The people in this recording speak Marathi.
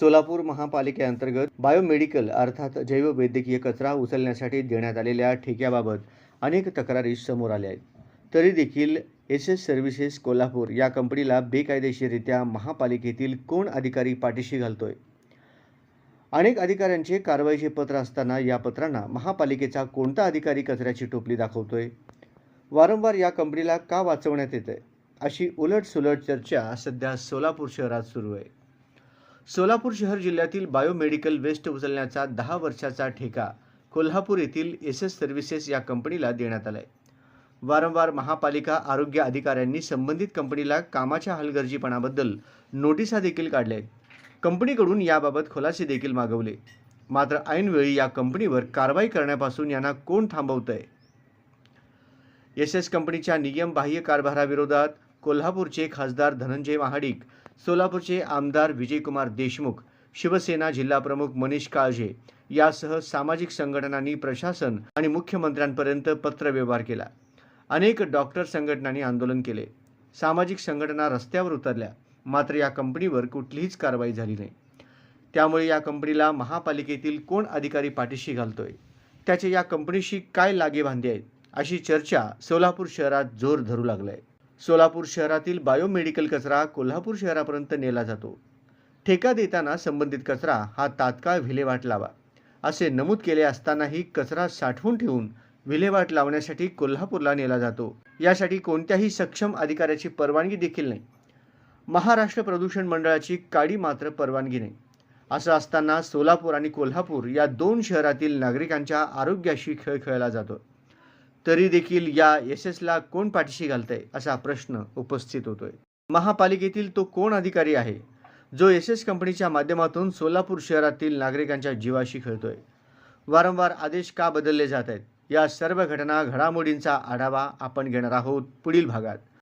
सोलापूर महापालिकेअंतर्गत बायोमेडिकल अर्थात जैववैद्यकीय कचरा उचलण्यासाठी देण्यात आलेल्या ठेक्याबाबत अनेक तक्रारी समोर आल्या आहेत. तरी देखील एस एस सर्व्हिसेस कोल्हापूर या कंपनीला बेकायदेशीररित्या महापालिकेतील कोण अधिकारी पाठीशी घालतोय? अनेक अधिकाऱ्यांचे कारवाईचे पत्र असताना या पत्रांना महापालिकेचा कोणता अधिकारी कचऱ्याची टोपली दाखवतोय? वारंवार या कंपनीला का वाचवण्यात येतंय? अशी उलटसुलट चर्चा सध्या सोलापूर शहरात सुरू आहे. सोलापूर शहर जिल्ह्यातील बायोमेडिकल वेस्ट उचलण्याचा दहा वर्षाचा ठेका कोल्हापूर येथील एस एस सर्व्हिसेस या कंपनीला देण्यात आलाय. वारंवार महापालिका आरोग्य अधिकाऱ्यांनी संबंधित कंपनीला कामाच्या हलगर्जीपणाबद्दल नोटिसा देखील काढल्या आहेत. कंपनीकडून याबाबत खुलासे देखील मागवले. मात्र ऐनवेळी या कंपनीवर कारवाई करण्यापासून यांना कोण थांबवतंय? एस एस कंपनीच्या नियमबाह्य कारभाराविरोधात कोल्हापूरचे खासदार धनंजय महाडिक सोलापूरचे आमदार विजयकुमार देशमुख शिवसेना जिल्हाप्रमुख मनीष काळजे यासह सामाजिक संघटनांनी प्रशासन आणि मुख्यमंत्र्यांपर्यंत पत्रव्यवहार केला. अनेक डॉक्टर संघटनांनी आंदोलन केले. सामाजिक संघटना रस्त्यावर उतरल्या मात्र या कंपनीवर कुठलीच कारवाई झाली नाही. त्यामुळे या कंपनीला महापालिकेतील कोण अधिकारी पाठीशी घालतोय? त्याचे या कंपनीशी काय लागे बांधे आहेत? अशी चर्चा सोलापूर शहरात जोर धरू लागलाय. सोलापूर शहरातील बायोमेडिकल कचरा कोल्हापूर शहरापर्यंत नेला जातो. ठेका देताना संबंधित कचरा हा तात्काळ विल्हेवाट लावा असे नमूद केले असतानाही कचरा साठवून ठेवून विल्हेवाट लावण्यासाठी कोल्हापूरला नेला जातो. यासाठी कोणत्याही सक्षम अधिकाऱ्याची परवानगी देखील नाही. महाराष्ट्र प्रदूषण मंडळाची काडी मात्र परवानगी नाही. असं असताना सोलापूर आणि कोल्हापूर या दोन शहरातील नागरिकांच्या आरोग्याशी खेळ खेळला जातो. तरी देखील या एस एसला कोण पाठीशी घालतंय असा प्रश्न उपस्थित होतोय. महापालिकेतील तो कोण अधिकारी आहे? जो एस एस कंपनीच्या माध्यमातून सोलापूर शहरातील नागरिकांच्या जीवाशी खेळतोय. वारंवार आदेश का बदलले जात आहेत? या सर्व घटना घडामोडींचा आढावा आपण घेणार आहोत पुढील भागात.